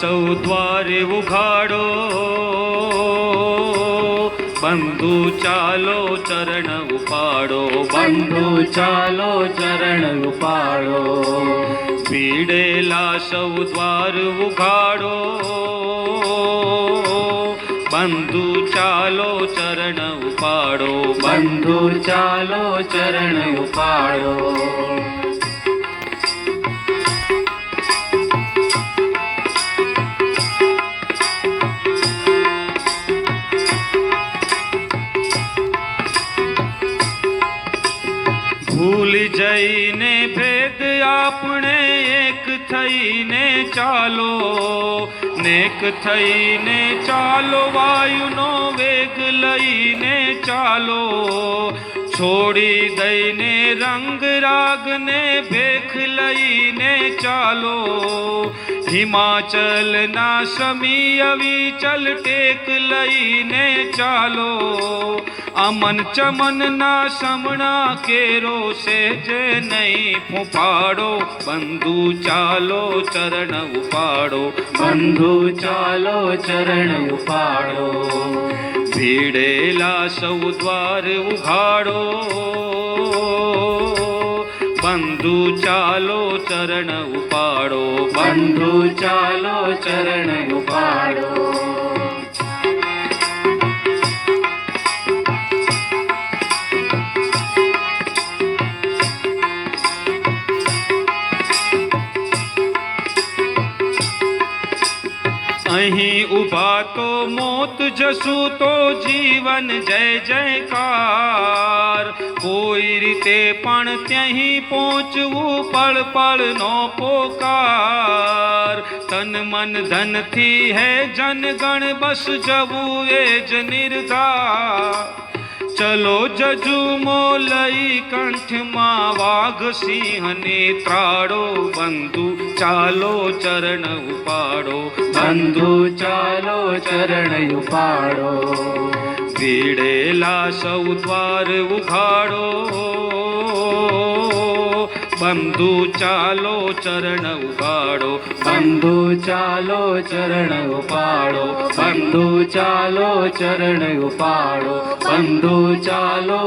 સૌ દ્વારે ઉઘાડો. બંધુ ચાલો ચરણ ઉપાડો. બંધુ ચાલો ચરણ ઉપાડો. ભીડેલા સૌ દ્વાર ઉઘાડો. બંધુ ચાલો ચરણ ઉપાડો. બંધુ ચાલો ચરણ ઉપાડો. ભૂલી જઈને ભેદ આપણે એક થઈને ચાલો. નેક થઈને ચાલો, વાયુનો વેગ લઈને ચાલો. છોડી દઈને રંગ રાગને ભેખ લઈને ચાલો. હિમાચલના સમી અવિચલ ટેક લઈને ચાલો. અમન ચમનના સમણા કેરો સેજ નહીં ફૂફાડો. બંધુ ચાલો ચરણ ઉપાડો. બંધુ ચાલો ચરણ ઉપાડો. ભીડેલા સૌ દ્વાર ઉઘાડો. બંધુ ચાલો ચરણ ઉપાડો. બંધુ ચાલો ચરણ ઉપાડો. અહીં ઊભા તો મોત જશું તો જીવન જય જયકાર. કોઈ રીતે પણ ત્યાં પહોંચવું પળ પળનો પોકાર. તન મન ધનથી હે જનગણ બસ જવું એ જ નિર્ધાર. ચલો જજુમો લઈ કંઠમાં વાઘ સિંહને ત્રાડો બંધુ ચાલો ચરણ ઉપાડો. બંધુ ચાલો ચરણ ઉપાડો. પીડેલા સૌ દ્વાર ઉઘાડો. બંધુ ચાલો ચરણ ઉપાડો બંધુ ચાલો ચરણ ઉપાડો બંધુ ચાલો ચરણ ઉપાડો બંધુ ચાલો